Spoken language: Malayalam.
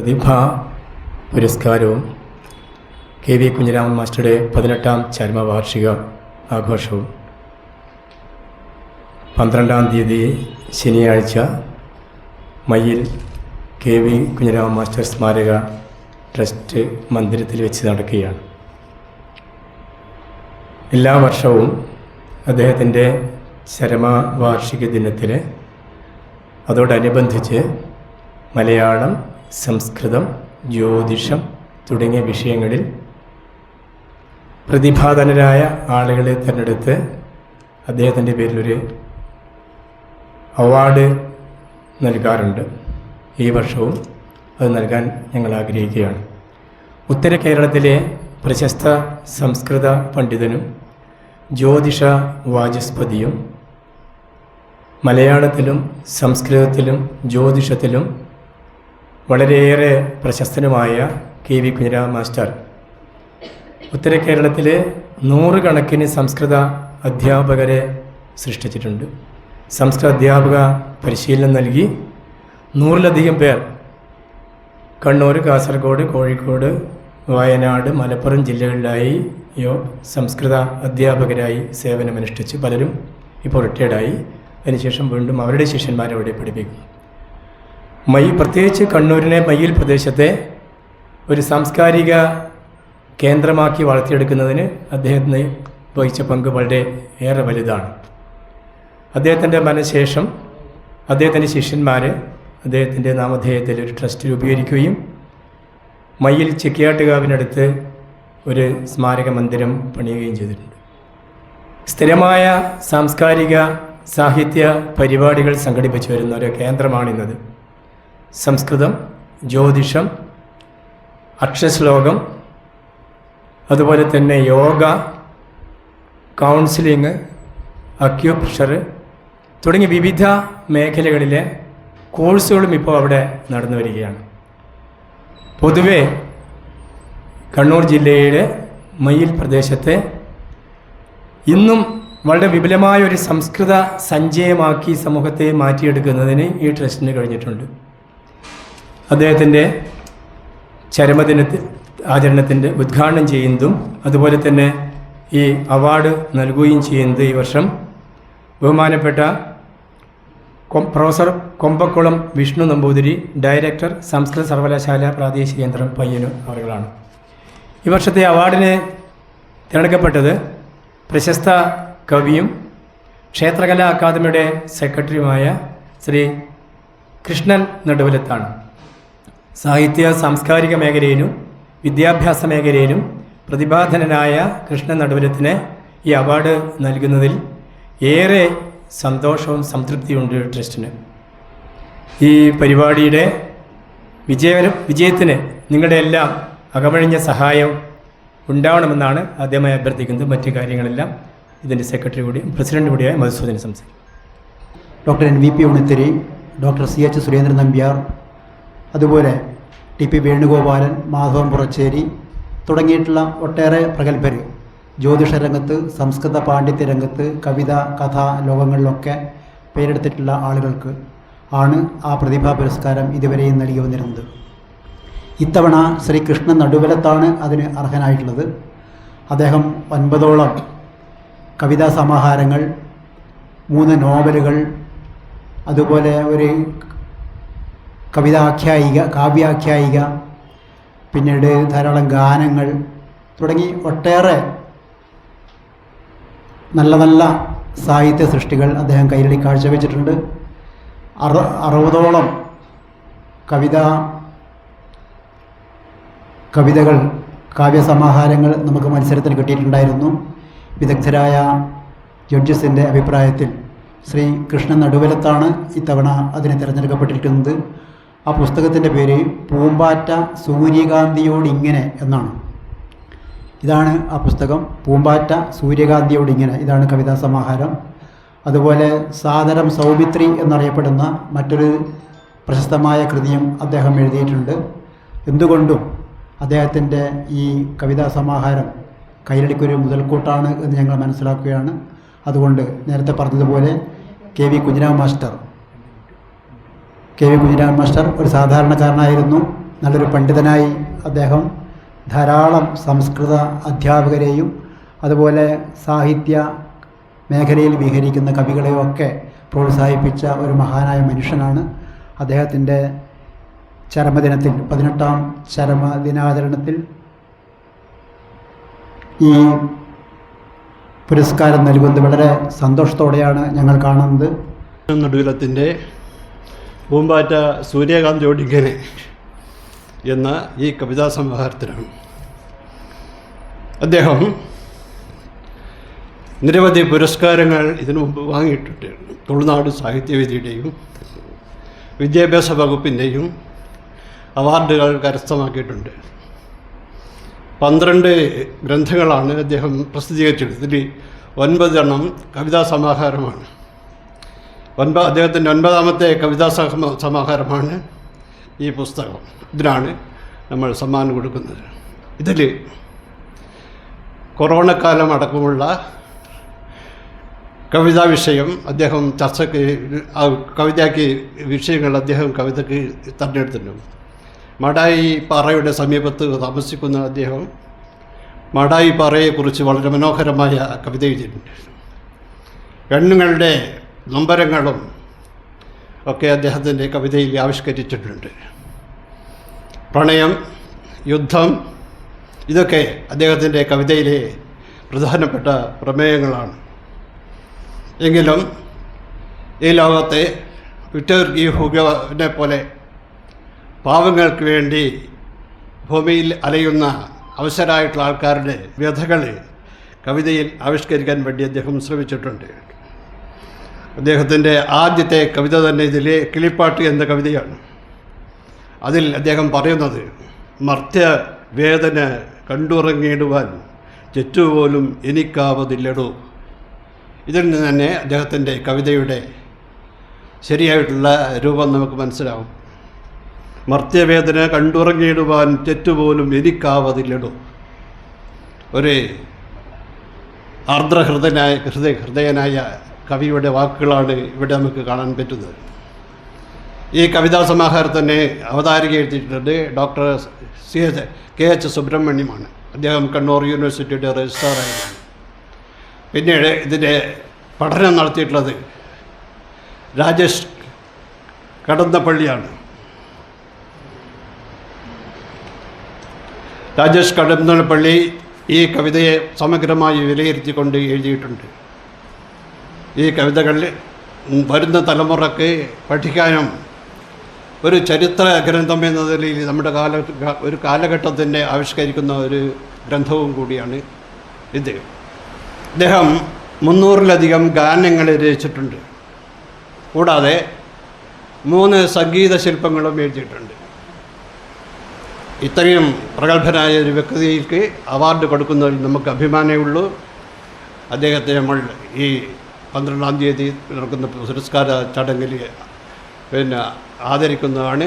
പ്രതിഭാ പുരസ്കാരവും കെ വി കുഞ്ഞിരാമൻ മാസ്റ്ററുടെ പതിനെട്ടാം ചരമവാർഷിക ആഘോഷവും. പന്ത്രണ്ടാം തീയതി ശനിയാഴ്ച Mayyil K V Kunhiraman master സ്മാരക ട്രസ്റ്റ് മന്ദിരത്തിൽ വെച്ച് നടക്കുകയാണ്. എല്ലാ വർഷവും അദ്ദേഹത്തിന്റെ ചരമവാർഷിക ദിനത്തിൽ അതോടനുബന്ധിച്ച് മലയാളം സംസ്കൃതം ജ്യോതിഷം തുടങ്ങിയ വിഷയങ്ങളിൽ പ്രതിഭാധനരായ ആളുകളെ തിരഞ്ഞെടുത്ത് അദ്ദേഹത്തിന്റെ പേരിലൊരു അവാർഡ് നൽകാറുണ്ട്. ഈ വർഷവും അത് നൽകാൻ ഞങ്ങൾ ആഗ്രഹിക്കുകയാണ്. ഉത്തര കേരളത്തിലെ പ്രശസ്ത സംസ്കൃത പണ്ഡിതനും ജ്യോതിഷ വാചസ്പതിയും മലയാളത്തിലും സംസ്കൃതത്തിലും ജ്യോതിഷത്തിലും വളരെയേറെ പ്രശസ്തനുമായ കെ വി കുഞ്ഞിരാമ മാസ്റ്റർ. ഉത്തര കേരളത്തിലെ നൂറുകണക്കിന് സംസ്കൃത അധ്യാപകരെ സൃഷ്ടിച്ചിട്ടുണ്ട്. സംസ്കൃത അധ്യാപക പരിശീലനം നൽകി നൂറിലധികം പേർ കണ്ണൂർ കാസർഗോഡ് കോഴിക്കോട് വയനാട് മലപ്പുറം ജില്ലകളിലായി യോ സംസ്കൃത അധ്യാപകരായി സേവനമനുഷ്ഠിച്ച് പലരും ഇപ്പോൾ റിട്ടയർഡായി. അതിനുശേഷം വീണ്ടും അവരുടെ ശിഷ്യന്മാരെ അവിടെ പഠിപ്പിക്കുന്നു. മൈ പ്രത്യേകിച്ച് കണ്ണൂരിനെ മയ്യിൽ പ്രദേശത്തെ ഒരു സാംസ്കാരിക കേന്ദ്രമാക്കി വളർത്തിയെടുക്കുന്നതിന് അദ്ദേഹത്തിന് വഹിച്ച പങ്ക് വളരെ ഏറെ വലുതാണ്. അദ്ദേഹത്തിന്റെ മനഃശേഷം അദ്ദേഹത്തിന്റെ ശിഷ്യന്മാർ അദ്ദേഹത്തിന്റെ നാമധേയത്തിൽ ഒരു ട്രസ്റ്റ് രൂപീകരിക്കുകയും മയ്യിൽ ചെക്കിയാട്ടുകാവിനടുത്ത് ഒരു സ്മാരക മന്ദിരം പണിയുകയും ചെയ്തിട്ടുണ്ട്. സ്ഥിരമായ സാംസ്കാരിക സാഹിത്യ പരിപാടികൾ സംഘടിപ്പിച്ചു വരുന്ന ഒരു കേന്ദ്രമാണിന്നത്. സംസ്കൃതം ജ്യോതിഷം അക്ഷശ്ലോകം അതുപോലെ തന്നെ യോഗ കൗൺസിലിംഗ് അക്യുപ്രഷർ തുടങ്ങി വിവിധ മേഖലകളിലെ കോഴ്സുകളും ഇപ്പോൾ അവിടെ നടന്നു വരികയാണ്. പൊതുവെ കണ്ണൂർ ജില്ലയിലെ മയിൽ പ്രദേശത്തെ ഇന്നും വളരെ വിപുലമായ ഒരു സംസ്കൃത സഞ്ചയമാക്കി സമൂഹത്തെ മാറ്റിയെടുക്കുന്നതിന് ഈ ട്രസ്റ്റിന് കഴിഞ്ഞിട്ടുണ്ട്. അദ്ദേഹത്തിന്റെ ചരമദിനത്തിൽ ആചരണത്തിന്റെ ഉദ്ഘാടനം ചെയ്യുന്നതും അതുപോലെ തന്നെ ഈ അവാർഡ് നൽകുകയും ചെയ്യുന്നത് ഈ വർഷം ബഹുമാനപ്പെട്ട പ്രൊഫസർ കൊമ്പക്കുളം വിഷ്ണു നമ്പൂതിരി ഡയറക്ടർ സംസ്കൃത സർവകലാശാല പ്രാദേശിക കേന്ദ്രം പയ്യന്നൂർ അവരുകളാണ്. ഈ വർഷത്തെ അവാർഡിന് തിരഞ്ഞെടുക്കപ്പെട്ടത് പ്രശസ്ത കവിയും ക്ഷേത്രകലാ അക്കാദമിയുടെ സെക്രട്ടറിയുമായ ശ്രീ കൃഷ്ണൻ നെടുവലത്താണ് സാഹിത്യ സാംസ്കാരിക മേഖലയിലും വിദ്യാഭ്യാസ മേഖലയിലും പ്രതിഭാധനനായ കൃഷ്ണൻ നടുവരത്തിന് ഈ അവാർഡ് നൽകുന്നതിൽ ഏറെ സന്തോഷവും സംതൃപ്തിയുണ്ട് ട്രസ്റ്റിന്. ഈ പരിപാടിയുടെ വിജയ വിജയത്തിന് നിങ്ങളുടെ എല്ലാം അകമഴിഞ്ഞ സഹായം ഉണ്ടാവണമെന്നാണ് ആദ്യമായി അഭ്യർത്ഥിക്കുന്നത്. മറ്റു കാര്യങ്ങളെല്ലാം ഇതിന്റെ സെക്രട്ടറി കൂടിയും പ്രസിഡന്റ് കൂടിയായ മധുസൂദൻ സംസാരിക്കും. Doctor N V P Unnithiri doctor C H Surendran Nambiar അതുപോലെ ടി പി വേണുഗോപാലൻ മാധവൻ പുറച്ചേരി തുടങ്ങിയിട്ടുള്ള ഒട്ടേറെ പ്രഗത്ഭർ ജ്യോതിഷ രംഗത്ത് സംസ്കൃത പാണ്ഡിത്യ രംഗത്ത് കവിത കഥ ലോകങ്ങളിലൊക്കെ പേരെടുത്തിട്ടുള്ള ആളുകൾക്ക് ആണ് ആ പ്രതിഭാ പുരസ്കാരം ഇതുവരെയും നൽകി വന്നിരുന്നത്. ഇത്തവണ ശ്രീകൃഷ്ണൻ നടുവലത്താണ് അതിന് അർഹനായിട്ടുള്ളത്. അദ്ദേഹം ഒൻപതോളം കവിതാ സമാഹാരങ്ങൾ മൂന്ന് നോവലുകൾ അതുപോലെ ഒരു കവിതാഖ്യായിക കാവ്യാഖ്യായിക പിന്നീട് ധാരാളം ഗാനങ്ങൾ തുടങ്ങി ഒട്ടേറെ നല്ല നല്ല സാഹിത്യ സൃഷ്ടികൾ അദ്ദേഹം കൈരളി കാഴ്ചവെച്ചിട്ടുണ്ട്. അറ അറുപതോളം കവിത കവിതകൾ കാവ്യസമാഹാരങ്ങൾ നമുക്ക് മത്സരത്തിന് കിട്ടിയിട്ടുണ്ടായിരുന്നു. വിദഗ്ധരായ ജഡ്ജസിന്റെ അഭിപ്രായത്തിൽ ശ്രീ കൃഷ്ണൻ നടുവലത്താണ് ഇത്തവണ അതിനെ തിരഞ്ഞെടുക്കപ്പെട്ടിരിക്കുന്നത്. ആ പുസ്തകത്തിന്റെ പേര് പൂമ്പാറ്റ സൂര്യകാന്തിയോട് ഇങ്ങനെ എന്നാണ്. ഇതാണ് ആ പുസ്തകം. പൂമ്പാറ്റ സൂര്യകാന്തിയോട് ഇങ്ങനെ. ഇതാണ് കവിതാ സമാഹാരം. അതുപോലെ സാദരം സൗമിത്രി എന്നറിയപ്പെടുന്ന മറ്റൊരു പ്രശസ്തമായ കൃതിയും അദ്ദേഹം എഴുതിയിട്ടുണ്ട്. എന്തുകൊണ്ടും അദ്ദേഹത്തിന്റെ ഈ കവിതാ സമാഹാരം കൈരളിക്കൊരു മുതൽക്കൂട്ടാണ് എന്ന് ഞങ്ങൾ മനസ്സിലാക്കുകയാണ്. അതുകൊണ്ട് നേരത്തെ പറഞ്ഞതുപോലെ K V Kunhiram master. K V Kunhiraman master ഒരു സാധാരണക്കാരനായിരുന്നു. നല്ലൊരു പണ്ഡിതനായി അദ്ദേഹം ധാരാളം സംസ്കൃത അധ്യാപകരെയും അതുപോലെ സാഹിത്യ മേഖലയിൽ വിഹരിക്കുന്ന കവികളെയൊക്കെ പ്രോത്സാഹിപ്പിച്ച ഒരു മഹാനായ മനുഷ്യനാണ്. അദ്ദേഹത്തിന്റെ ചരമദിനത്തിൽ പതിനെട്ടാം ചരമദിനാചരണത്തിൽ ഈ പുരസ്കാരം നൽകുന്നത് വളരെ സന്തോഷത്തോടെയാണ് ഞങ്ങൾ കാണുന്നത്. നടുവിലത്തിന്റെ പൂമ്പാറ്റ സൂര്യകാന്ത് ഓടിക്കനെ എന്ന ഈ കവിതാ സമാഹാരത്തിലാണ് അദ്ദേഹം നിരവധി പുരസ്കാരങ്ങൾ ഇതിനു മുമ്പ് വാങ്ങിയിട്ടുണ്ട്. തുളുനാട് സാഹിത്യവേദിയുടെയും വിദ്യാഭ്യാസ വകുപ്പിന്റെയും അവാർഡുകൾ കരസ്ഥമാക്കിയിട്ടുണ്ട്. പന്ത്രണ്ട് ഗ്രന്ഥങ്ങളാണ് അദ്ദേഹം പ്രസിദ്ധീകരിച്ചിട്ടുള്ളത്. ഇതിൽ ഒൻപതെണ്ണം കവിതാ സമാഹാരമാണ്. ഒൻപ അദ്ദേഹത്തിന്റെ ഒൻപതാമത്തെ കവിതാ സമാഹാരമാണ് ഈ പുസ്തകം. ഇതിനാണ് നമ്മൾ സമ്മാനം കൊടുക്കുന്നത്. ഇതിൽ കൊറോണ കാലം അടക്കമുള്ള കവിതാ വിഷയം അദ്ദേഹം ചർച്ചയ്ക്ക് കവിതയ്ക്ക് വിഷയങ്ങൾ അദ്ദേഹം കവിതയ്ക്ക് തിരഞ്ഞെടുത്തിട്ടുണ്ട് മടായി പാറയുടെ സമീപത്ത് താമസിക്കുന്ന അദ്ദേഹം മടായി പാറയെക്കുറിച്ച് വളരെ മനോഹരമായ കവിത എഴുതിയിട്ടുണ്ട്. പെണ്ണുങ്ങളുടെ നൊമ്പരങ്ങളും ഒക്കെ അദ്ദേഹത്തിന്റെ കവിതയിൽ ആവിഷ്കരിച്ചിട്ടുണ്ട്. പ്രണയം യുദ്ധം ഇതൊക്കെ അദ്ദേഹത്തിന്റെ കവിതയിലെ പ്രധാനപ്പെട്ട പ്രമേയങ്ങളാണ്. എങ്കിലും ഈ ലോകത്തെ വിക്ടർ ഗി ഹുഗോനെ പോലെ പാവങ്ങൾക്ക് വേണ്ടി ഭൂമിയിൽ അലയുന്ന അവസരമായിട്ടുള്ള ആൾക്കാരുടെ വ്യഥകൾ കവിതയിൽ ആവിഷ്കരിക്കാൻ വേണ്ടി അദ്ദേഹം ശ്രമിച്ചിട്ടുണ്ട്. അദ്ദേഹത്തിന്റെ ആദ്യത്തെ കവിത തന്നെ ഇതിലെ കിളിപ്പാട്ട് എന്ന കവിതയാണ്. അതിൽ അദ്ദേഹം പറയുന്നത് മർത്യ വേദന കണ്ടുറങ്ങിയിടുവാൻ ചെറ്റുപോലും എനിക്കാവതില്ലടോ. ഇതിൽ നിന്ന് തന്നെ അദ്ദേഹത്തിന്റെ കവിതയുടെ ശരിയായിട്ടുള്ള രൂപം നമുക്ക് മനസ്സിലാവും. മർത്യവേദന കണ്ടുറങ്ങിയിടുവാൻ തെറ്റുപോലും എനിക്കാവതില്ലടോ. ഒരു ആർദ്രഹൃദയനായ ഹൃദയ ഹൃദയനായ കവിയുടെ വാക്കുകളാണ് ഇവിടെ നമുക്ക് കാണാൻ പറ്റുന്നത്. ഈ കവിതാ സമാഹാരം തന്നെ അവതാരിക എഴുതിയിട്ടുണ്ട് doctor C H K H സുബ്രഹ്മണ്യമാണ്. അദ്ദേഹം കണ്ണൂർ യൂണിവേഴ്സിറ്റിയുടെ രജിസ്ട്രാറായിരുന്നു. പിന്നീട് ഇതിന്റെ പഠനം നടത്തിയിട്ടുള്ളത് രാജേഷ് കടന്നപ്പള്ളിയാണ്. രാജേഷ് കടന്നപ്പള്ളി ഈ കവിതയെ സമഗ്രമായി വിലയിരുത്തിക്കൊണ്ട് എഴുതിയിട്ടുണ്ട്. ഈ കവിതകൾ വരുന്ന തലമുറയ്ക്ക് പഠിക്കാനും ഒരു ചരിത്ര ഗ്രന്ഥം എന്ന നിലയിൽ നമ്മുടെ കാല ഒരു കാലഘട്ടത്തിന്റെ ആവിഷ്കരിക്കുന്ന ഒരു ഗ്രന്ഥവും കൂടിയാണ് ഇത്. അദ്ദേഹം മുന്നൂറിലധികം ഗാനങ്ങൾ രചിച്ചിട്ടുണ്ട്. കൂടാതെ മൂന്ന് സംഗീത ശില്പങ്ങളും എഴുതിയിട്ടുണ്ട്. ഇത്രയും പ്രഗത്ഭനായ ഒരു വ്യക്തിക്ക് അവാർഡ് കൊടുക്കുന്നതിൽ നമുക്ക് അഭിമാനമേ ഉള്ളൂ. അദ്ദേഹത്തെ നമ്മൾ ഈ പന്ത്രണ്ടാം തീയതി നടക്കുന്ന പുരസ്കാര ചടങ്ങിൽ പിന്നെ ആദരിക്കുന്നതാണ്